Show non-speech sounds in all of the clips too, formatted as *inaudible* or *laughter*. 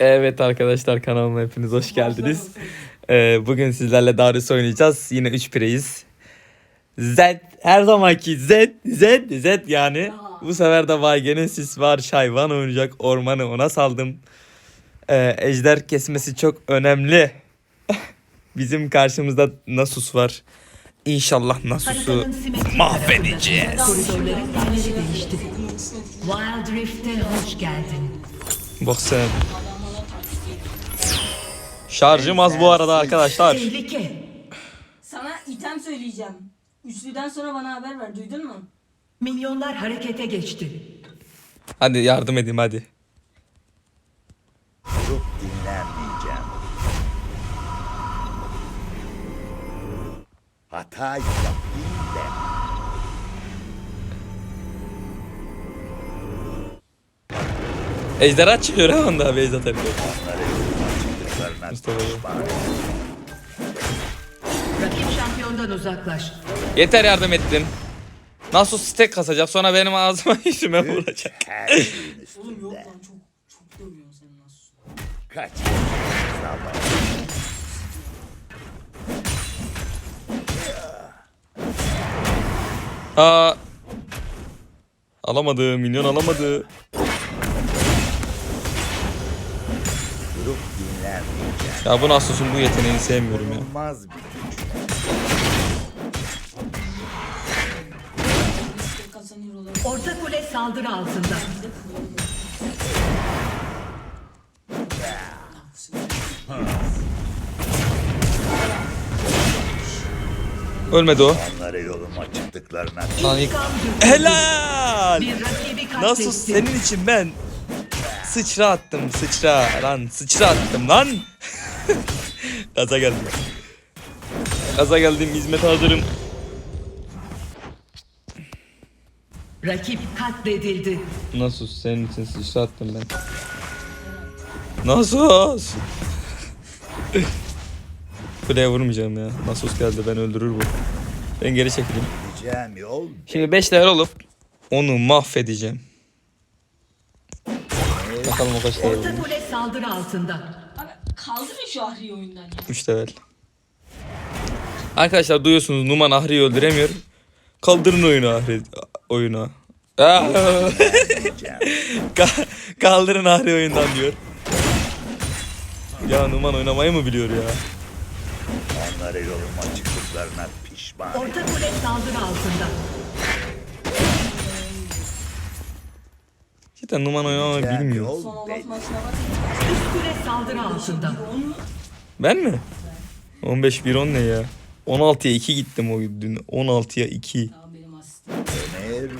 Evet arkadaşlar kanalıma hepiniz hoş geldiniz. Ee, bugün sizlerle Darius oynayacağız. Yine 3 pireyiz. Z her zamanki Z Z Z yani. Bu sefer de Vay Genesis var. Şayvan oynayacak. Ormanı ona saldım. Ee, ejder kesmesi çok önemli. *laughs* Bizim karşımızda Nasus var. İnşallah Nasus'u mahvedeceğiz. Wild Rift'e hoş geldin. Bak sen. Şarjım az bu arada arkadaşlar. Tehlike. Sana item söyleyeceğim. Üçlüden sonra bana haber ver. Duydun mu? Milyonlar harekete geçti. Hadi yardım edeyim hadi. Durup dinlenmeyeceğim. Hata yapayım de. Ejderha çıkıyor ha onda base atarken. Onları Rakip şampiyondan uzaklaş. Yeter yardım ettin. Nasıl stack kasacak sonra benim ağzıma *laughs* yüzüme vuracak. *laughs* Oğlum yok lan çok çok dövüyorsun sen nasıl? Kaç. Aa. Alamadı, milyon alamadı. Durup dinlenmeyeceğim. Ya bu Nasus'un bu yeteneğini sevmiyorum ya. Olmaz bir. Orta kule saldırı altında. Ölmedi o. Onları yolumu açıklıklarına Lan İntikam. Helal. Bir rakibi katletti. Nasus senin için ben sıçra attım sıçra lan sıçra attım lan. *laughs* Gaza geldim. Gaza geldim hizmete hazırım. Rakip katledildi. Nasus senin için sıçra attım ben. Nasus. *laughs* Kuleye vurmayacağım ya. Nasus geldi ben öldürür bu. Ben geri çekileyim. Şimdi 5 level olup onu mahvedeceğim. Bakalım o kaç level Orta kule saldırı altında. Abi kaldırın şu Ahri'yi oyundan ya. 3 level. Arkadaşlar duyuyorsunuz Numan Ahri'yi öldüremiyor. Kaldırın oyunu Ahri. *laughs* Ka- Kaldırın Ahri oyundan diyor. Ya Numan oynamayı mı biliyor ya? Onları yolumu açıklıklarına pişman. Orta kule saldırı altında. Cidden Numan oynamayı Gideceğim bilmiyor. Üst kule saldırı altında. Ben mi? 15 1 10 ne ya? 16'ya 2 gittim o dün. 16'ya 2. ya benim asistim. Ömer,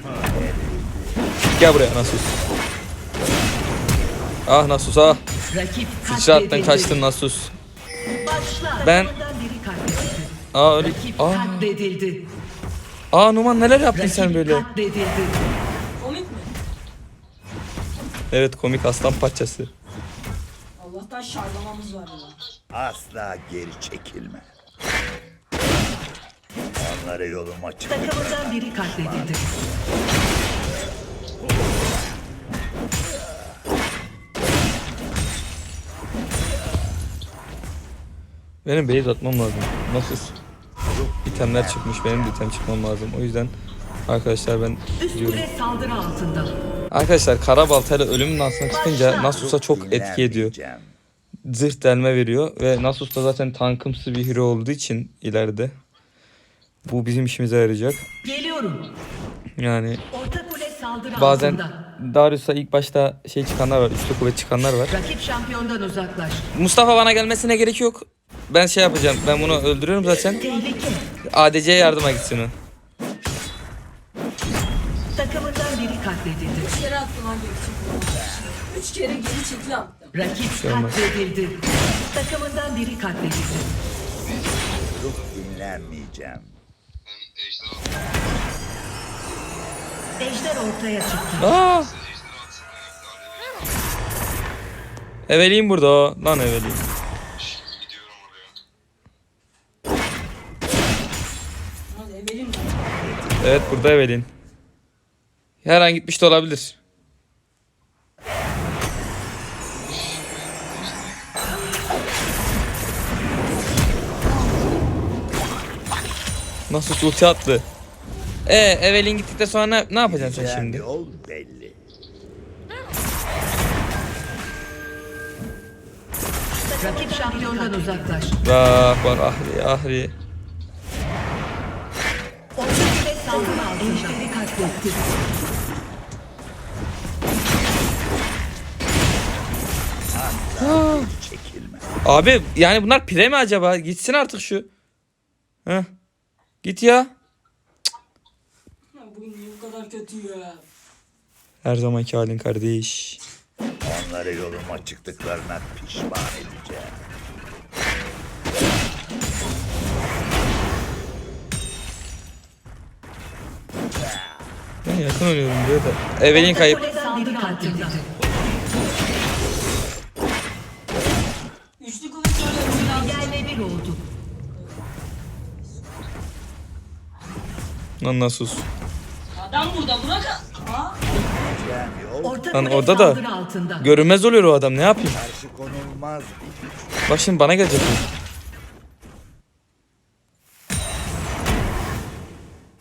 Gel buraya Nasus. Ah Nasus ah. Rakip Sıçra attın katledildi. kaçtın Nasus. Başla. Ben- Takımından biri katledildi. Aa öyle. Rakip Aa, katledildi. aa Numan neler yaptın Rakip sen böyle? katledildi. Evet komik aslan parçası. Allah'tan şarlamamız var ya. asla geri çekilme. Onları yolumu açıklıklarına Takımından biri katledildi. Benim base atmam lazım. Nasus. İtemler çıkmış benim de item çıkmam lazım. O yüzden arkadaşlar ben Üst gidiyorum. kule saldırı altında. Arkadaşlar kara baltayla ölümün altına çıkınca Nasus'a çok etki ediyor. Zırh delme veriyor ve Nasus da zaten tankımsı bir hero olduğu için ileride bu bizim işimize yarayacak. Geliyorum. Yani bazen. Darius'a ilk başta şey çıkanlar var, üçlü kuvvet çıkanlar var. Rakip şampiyondan uzaklaş. Mustafa bana gelmesine gerek yok. Ben şey yapacağım. Ben bunu öldürüyorum zaten. Tehlike. ADC'ye yardıma gitsin o. Üç kere geri çekil attım. Rakip şey katledildi. Takımından biri katledildi. Durup dinlenmeyeceğim. Ejder ortaya çıktı. Aa! Eveleyim burada o. Lan Eveleyim. Evet burada Evelin. Her an gitmiş de olabilir. Nasıl ulti attı. E Evelyn gittikten sonra ne, ne yapacaksın sen şimdi? belli. Rakip şampiyondan uzaklaş. Bak bak Ahri Ahri. Saldırı altında. Katletti. Çekilme. Abi yani bunlar pire mi acaba? Gitsin artık şu. Heh. Git ya. Ya bugün niye bu kadar kötü ya? Her zamanki halin kardeş. Onlara yoluma çıktıklarına pişman edeceğim. Ben yakın oynuyorum diyor da. Evelyn kayıp. Üçlü kılıç öyle bir oldu. Lan nasıl? Adam burada bırak. Aa, Orta Lan orada da- altında. Görünmez oluyor o adam ne yapayım? karşı konulmaz. Bak şimdi bana gelecek.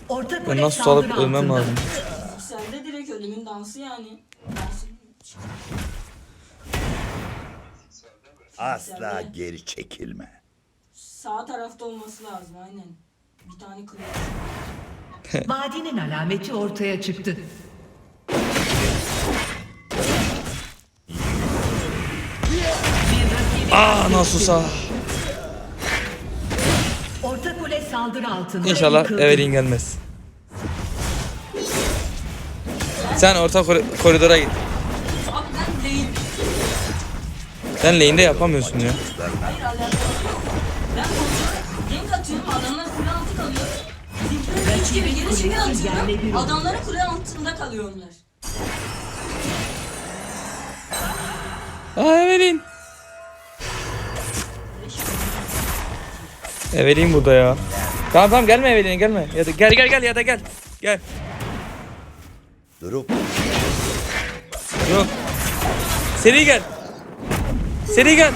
Orta Ben nasıl saldırı alıp ölmem lazım. sen de direkt ölümün dansı yani. Dansı. Asla geri çekilme. Sağ tarafta olması lazım aynen. Bir tane kılıç. *laughs* Vadinin alameti ortaya çıktı. Aa nasıl sağ. Orta kule saldırı altında. İnşallah Yıkıldı. Evelyn gelmez. Sen orta kor- koridora git. Abi ben değil. Sen lane'de yapamıyorsun ya. Kulesi yerle bir atıyorum. oldu. Adamların kule altında kalıyor onlar. Aa Evelyn. Evelyn burada ya. Tamam tamam gelme Evelyn gelme. Ya da gel gel gel ya da gel. Gel. Durup Yok. Seri gel. Seri gel.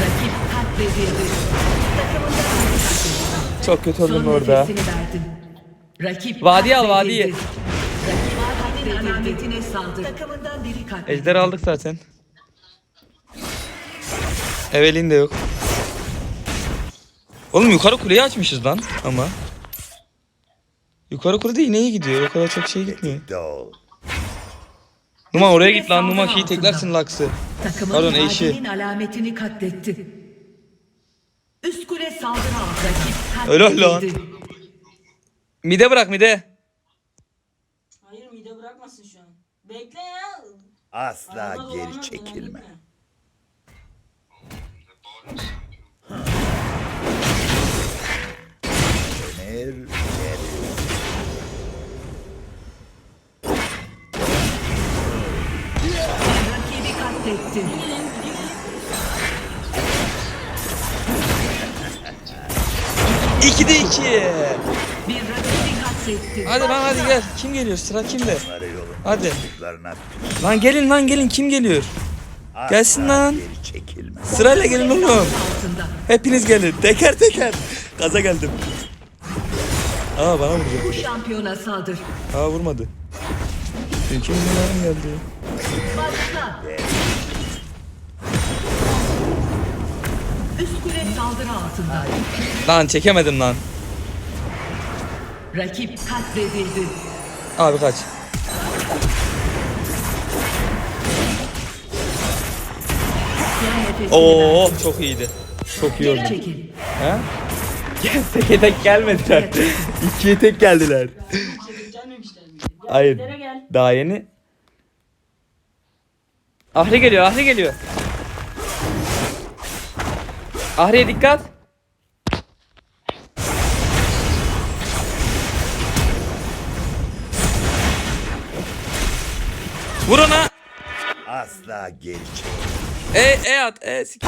Rakip katledildi. Çok kötü Son oldun orada. Rakip Vadiyi al, vadiyi. Ejder aldık zaten. Evelyn de yok. Oğlum yukarı kuleyi açmışız lan ama. Yukarı kule de yine iyi gidiyor. O kadar çok şey gitmiyor. tetikte ol. Numa oraya git lan. Numa şeyi teklersin Lux'ı. Pardon, eşi. alametini katletti. Üst kule saldırı altındaki Helal lan. Mide bırak mide. Hayır mide bırakmasın şu an. Bekle ya. Asla Arada geri çekilme. dolanma. Döner, geri. Rakibi katlettin. 2'de 2. Hadi lan hadi gel. Kim geliyor? Sıra kimde? Hadi. Lan gelin lan gelin kim geliyor? Gelsin lan. Sırayla gelin oğlum. Hepiniz gelin. Teker teker. Gaza geldim. Aa bana vuracak. Bu şampiyona saldır. Aa vurmadı. Kim geldi? Başla. Üst kule saldırı altında. Lan çekemedim lan. Rakip katledildi. Abi kaç. Oo çok iyiydi. Çok iyi oldu. Ha? Teke tek gelmediler. İkiye tek geldiler. Hayır. Daha yeni. Ahri geliyor, Ahri geliyor. Ahri'ye dikkat. Vur ona. Asla geri çekilme. E, e at, e sik-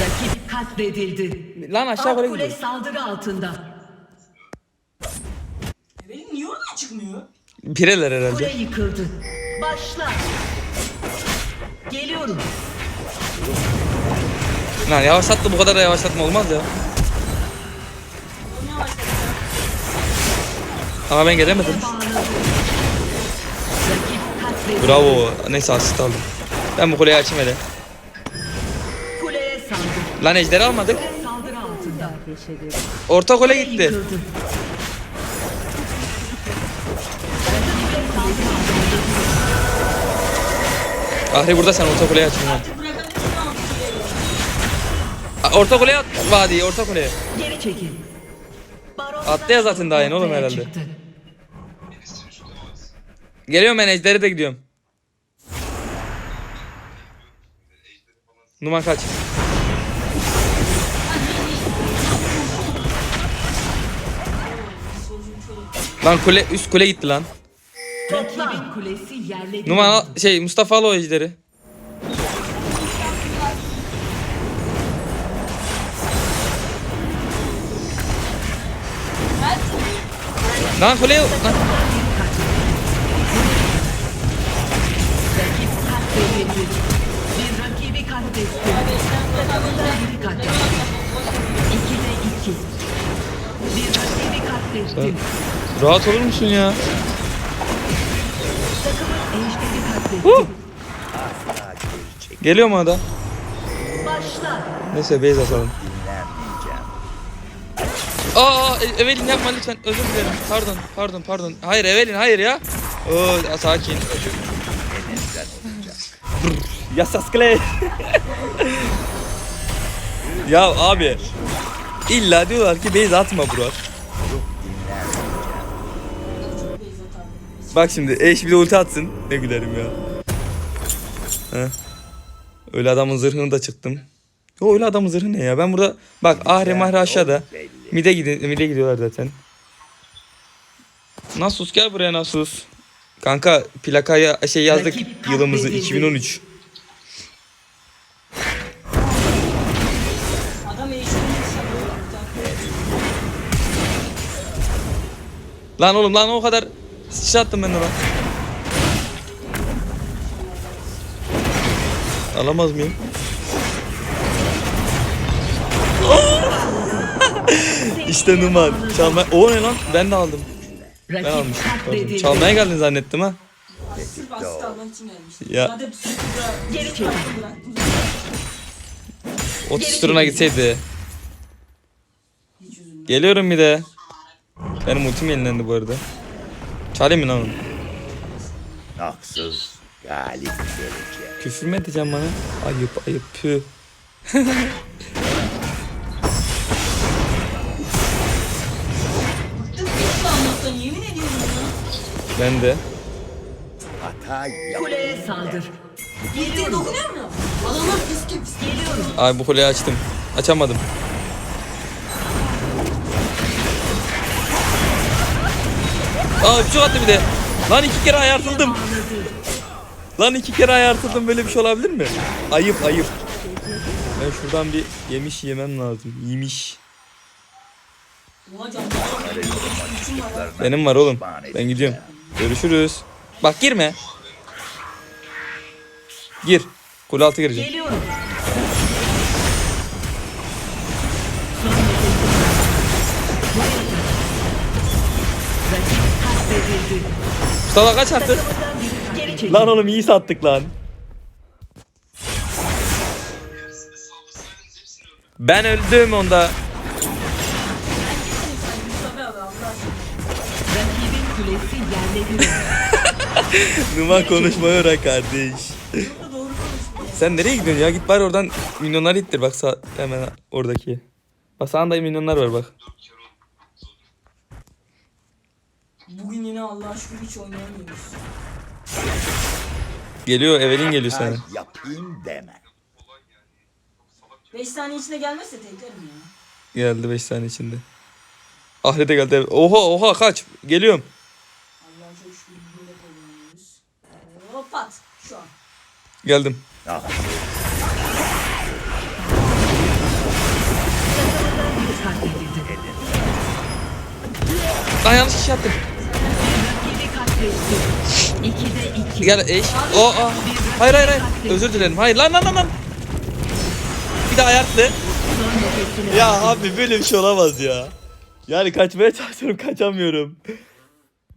Rakip katledildi. Lan aşağı böyle kule gidiyor. saldırı altında. Benim niye oradan çıkmıyor? Pireler herhalde. Kule yıkıldı. Başla. Geliyorum. Lan yavaşlattı bu kadar da yavaşlatma olmaz ya. Ama ben gelemedim. Bravo. Neyse asist aldım. Ben bu kuleyi açayım hele. Lan ejderi almadık. Orta kule gitti. Ahri burada sen orta kuleyi açın. Orta kuleye at. Vadi orta kuleye. Geri çekil. Attı ya zaten daha yeni oğlum herhalde. çıktı. Geliyorum ben ejderi de gidiyorum. Numan kaç. Lan kule üst kule gitti lan. Numan al- şey Mustafa al o ejderi. İki. Bir rakibi katletti. Rahat olur musun ya? Geliyor mu ada? Başla. Neyse base asalım. Aa E- Evelin yapma lütfen özür dilerim. Pardon pardon pardon. Hayır Evelin hayır ya. Oo sakin. Yasas Clay. ya abi. İlla diyorlar ki base atma. Dinlenmeyeceğim. Bak şimdi bir de ulti atsın. Ne gülerim ya. Heh. Öyle adamın zırhını da çıktım. Yo öyle adamın zırhı ne ya? Ben burada bak Ahre Mahre aşağıda. Mide gidi mide gidiyorlar zaten. Nasus gel buraya Nasus. Kanka plakaya şey yazdık Rakip yılımızı katledildi. 2013. Adam eğişini sanıyor. Lan oğlum lan o kadar sıçra attım ben de lan. Alamaz mıyım? *laughs* işte Numan. Çalma. O ne lan? Ben de aldım. Ben Rakip almışım. Pardon. Çalmaya geldin zannettim ha. Sırf almak için. Ya. Geri çekil. bıraktım. 30 turuna gitseydi. Geliyorum bir de. Benim ultim yenilendi bu arada. Çalayım mı lan onu? Haksız galip gelecek. Küfür mü edeceğim bana? Ayıp ayıp. *laughs* Ben de. Hata. Kuleye saldır. Geliyor dokunuyor mu? Adamlar pis pis geliyorum. Ay bu kuleyi açtım. Açamadım. Aa öpücük attı bir de. Lan iki kere ayartıldım. Lan iki kere ayartıldım böyle bir şey olabilir mi? Ayıp ayıp. Ben şuradan bir yemiş yemem lazım. Yemiş. Benim var oğlum. Ben gidiyorum. Görüşürüz. Bak girme. Gir. Kule altı gireceğim. Geliyorum. Mustafa kaç attı? Lan oğlum iyi sattık lan. Ben öldüm onda. Kulesi yerle bir. *laughs* Numan konuşmayı öğren kardeş. Sen nereye gidiyorsun ya? Git bari oradan milyonları ittir bak sağ, hemen oradaki. Bak sağında milyonlar var bak. Bugün yine Allah şükür hiç oynayamıyoruz. Geliyor Evelin geliyor sana. yapayım deme. 5 saniye içinde gelmezse teklerim ya. Geldi 5 saniye içinde. Ahri de geldi. Oha oha kaç. Geliyorum. Allah'a çok şükür bugün de kazanıyoruz. Hop pat şu an. Geldim. Katledildi. Lan yanlış katletti. İkide iki. Gel eş. O aa. Hayır hayır hayır. Özür dilerim. Hayır lan lan lan lan. bir de nefesini Ya abi böyle bir şey olamaz ya. Yani kaçmaya çalışıyorum kaçamıyorum.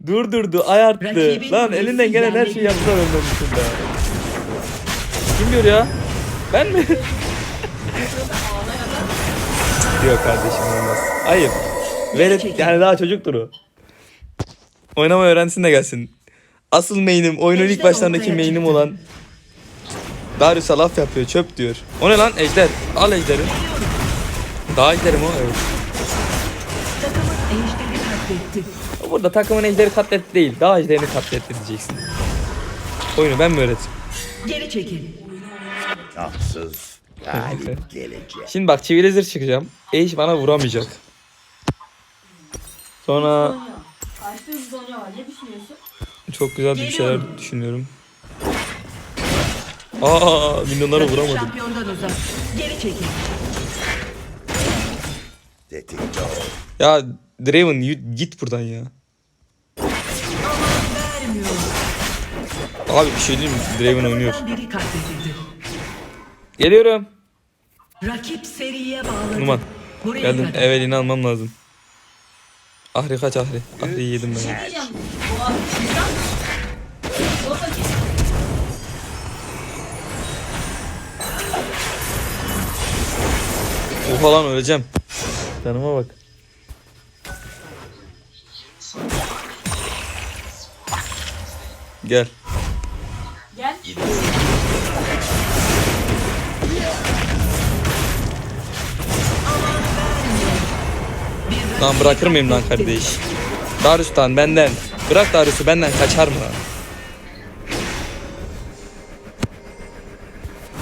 Durdurdu, ayarttı. Rakibin Lan elinden gelen her şeyi yaptılar ondan dışında. Diyor ya? Ben mi? Yok kardeşim olmaz. Ayıp. Velet yani daha çocuktur o. Oynama öğrensin de gelsin. Asıl main'im, oyunun ilk Ejder başlarındaki main'im olan Darius'a laf yapıyor, çöp diyor. O ne lan? Ejder. Al Ejder'i. Daha ejderim o, evet. takımın ejderi katletti. Burada takımın ejderi katletti değil. Daha ejderini katletti diyeceksin. Oyunu ben mi öğrettim? Geri çekil. Tatsız galip *laughs* gelecek. Şimdi bak çivili zırh çıkacağım. Ejder bana vuramayacak. Sonra Sonya. Karşıda bir Sonya var. Ne düşünüyorsun? çok güzel bir şeyler düşünüyorum. Aa, milyonları Rakip vuramadım. Şampiyondan uzak. Geri çekil. Tetikte ol. Ya Draven y- git buradan ya. Abi bir şey diyeyim mi? Draven oynuyor. Biri. Geliyorum. Rakip seriye bağladı. Numan. Buraya Geldim. kadar. Evelyn'i almam lazım. Ahri kaç Ahri? Ahri'yi yedim ben. Bakayım. Oha lan öleceğim. Canıma bak. Gel. Gel. Lan bırakır mıyım lan kardeş? Darius'tan benden. Bırak Darius'u benden kaçar mı?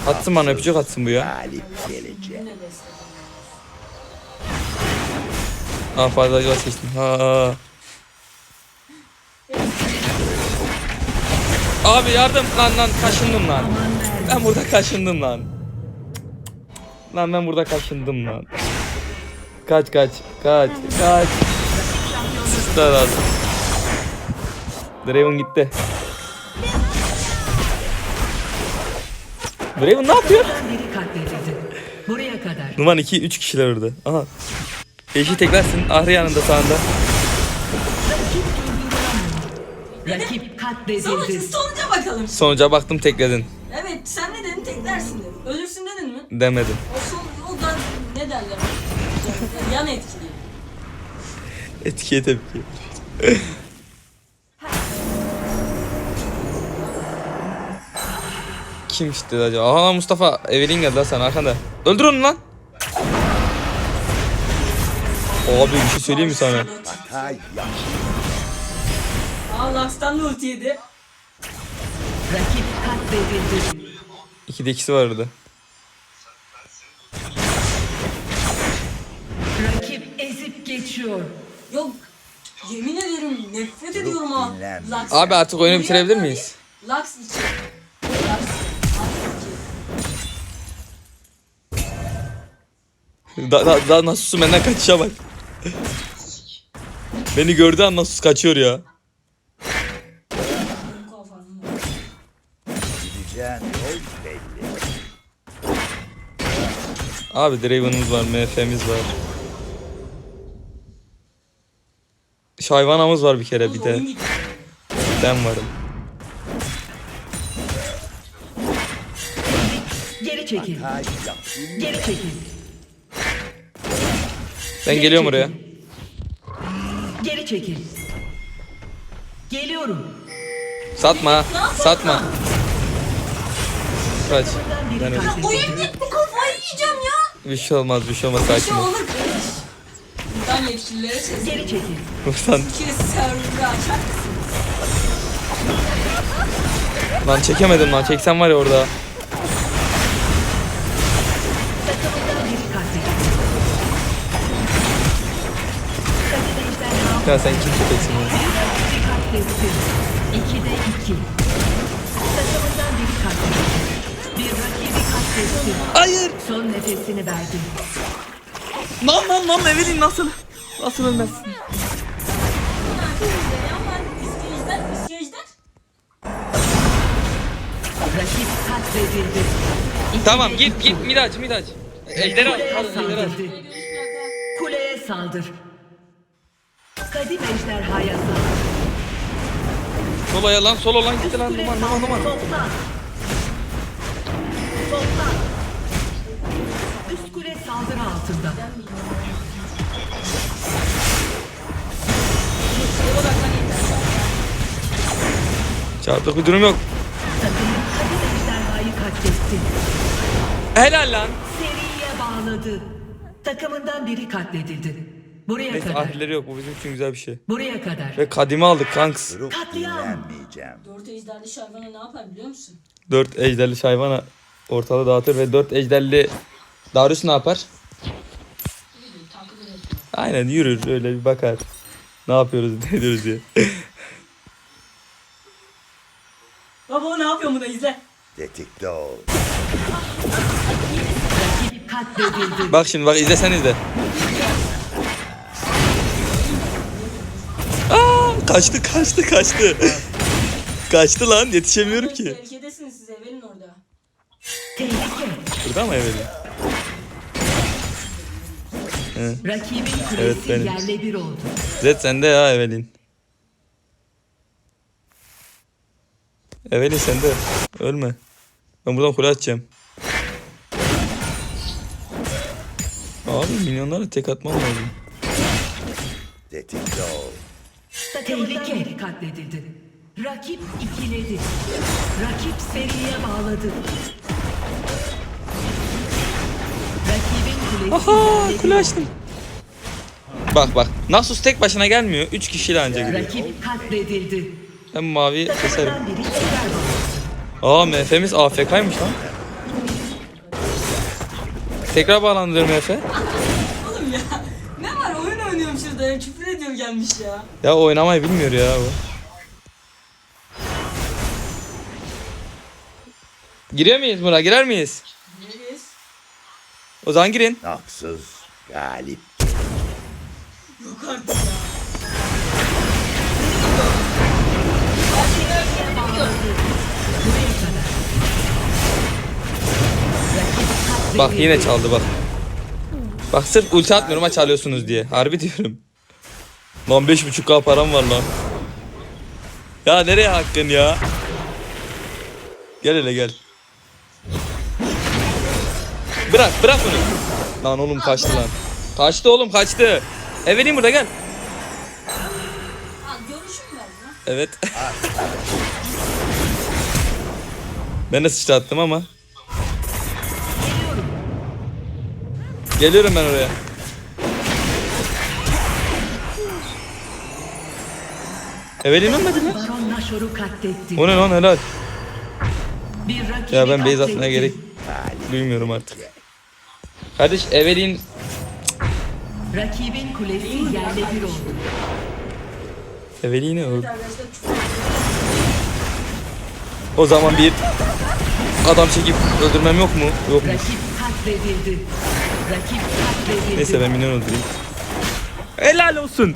Atsın bana öpücük atsın bu ya. Aa fazla seçtim. Ha. Abi yardım lan lan kaşındım lan. Ben burada kaşındım lan. Lan ben burada kaşındım lan. Kaç kaç kaç kaç. Sistar lazım. Draven gitti. Draven ne yapıyor? Takımdan biri katledildi. Buraya kadar. Numan 2 3 kişiler orada. Aha. Eşi teklarsın. Ahri yanında sağında. Rakip katledildi. sonuca bakalım. Sonuca baktım tekledin. Evet sen ne dedin teklersin dedin. Ölürsün dedin mi? Demedim. O son Yan etkili. Etkiye tepki. *laughs* Kim işte acaba? Aha Mustafa Evelin geldi lan sana arkanda. Öldür onu lan. Abi bir şey söyleyeyim mi sana? Aa Lux'tan da ulti yedi. Rakip katledildi. İkide ikisi var orada. Geçiyor. Yok yemin ederim nefret ediyorum ha. dinlenme. Lux. Abi artık oyunu bitirebilir miyiz? Lux 2. Lux. Da, da, da Nasus'un benden kaçışa bak. Beni gördüğü an Nasus kaçıyor ya. Gideceğin yol belli. Abi Draven'ımız var, MF'miz var. Şayvanamız var bir kere bir de. Ben varım. Geri çekil. Geri çekil. Ben Geri geliyorum çekil. oraya. Geri çekil. Geliyorum. Satma. Satma. Kaç. Ben öyle- katledildi. Oyun gitti kafayı yiyeceğim ya. Bir şey olmaz bir şey olmaz Bir sakin şey ol. olur kardeş. Buradan yetkililere seslenin. Geri çekil. Buradan. İkili server'ı açar mısın? Lan çekemedim lan çeksem var ya orada. Katledildi. Ya sen kim çekeceksin ya? İkide iki. Takımından biri katledildi. Bir rakibi katletti. Hayır. Son nefesini verdi. Lan lan lan Evelyn nasıl? Nasıl ölmezsin? Rakip katledildi. Tamam git git Miraç Miraç. Ejderi al. Kuleye al, ejderi al. saldırdı. Kuleye saldır. Kadim ejderhaya saldır. Sola ya lan sola lan gitti Üst lan kule numan numan saldır. numan. Toplan. Saldırı altında. Çarptık bir durum yok. Takımın kadim ejderhayı katletti. Helal lan. Seriye bağladı. Takımından biri katledildi. Buraya Neyse kadar. ahlileri yok bu bizim için güzel bir şey. Buraya kadar. Ve kadimi aldık kanks. Durup Katliam. dinlenmeyeceğim. Dört ejderli şayvana ne yapar biliyor musun? 4 ejderli hayvana ortalığı dağıtır ve 4 ejderli Darius ne yapar? Aynen yürür öyle bir bakar. Ne yapıyoruz ne ediyoruz diye. *laughs* Baba ne yapıyor bunu izle. Tetikte ol. Bak şimdi bak izle sen izle. Aa, kaçtı kaçtı kaçtı. kaçtı lan yetişemiyorum ki. Tehlikedesiniz siz Evelin orada. Burada mı Evelin? Rakibin kulesi Evet, benim. yerle bir oldu. Zed sende ya Evelin. Evelin sende. Ölme. Ben buradan kule atacağım. Abi milyonlara tek atmam lazım. Tetikte ol. Biri katledildi. Rakip ikiledi. Rakip seriye bağladı. Aha kule açtım. Bak bak. Nasus tek başına gelmiyor. 3 kişiyle anca geliyor. Rakip katledildi. Ben mavi keserim. Aa MF'miz AFK'ymış lan. Tekrar bağlandır MF. Oğlum ya ne var oyun oynuyorum şurada ya küfür ediyor gelmiş ya. Ya oynamayı bilmiyor ya bu. Giriyor muyuz buna? Girer miyiz? O zaman girin. Haksız. Galip. Yok artık ya. Bak yine çaldı bak. Bak sırf ulti atmıyorum ha çalıyorsunuz diye. Harbi diyorum. Lan 5.5k param var lan. Ya nereye hakkın ya? Gel hele gel. Bırak bırak bunu. Lan oğlum kaçtı lan. Kaçtı oğlum kaçtı. Evelin burada gel. Evet. ben de sıçra attım ama. Geliyorum ben oraya. Evelin ölmedi mi? O ne lan helal. Ya ben base atmaya gerek duymuyorum artık. Kardeş Evelin Rakibin kulesi yerle bir oldu. Evelin ne o? Zaman bir adam çekip öldürmem yok mu? Yok mu? Rakip katledildi. Rakip katledildi. Neyse ben minyon öldüreyim. Helal olsun.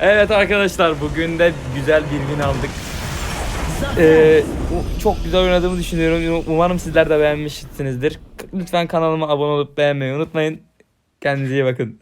Evet arkadaşlar bugün de güzel bir win aldık. Ee, çok güzel oynadığımı düşünüyorum. Umarım sizler de beğenmişsinizdir. Lütfen kanalıma abone olup beğenmeyi unutmayın. Kendinize iyi bakın.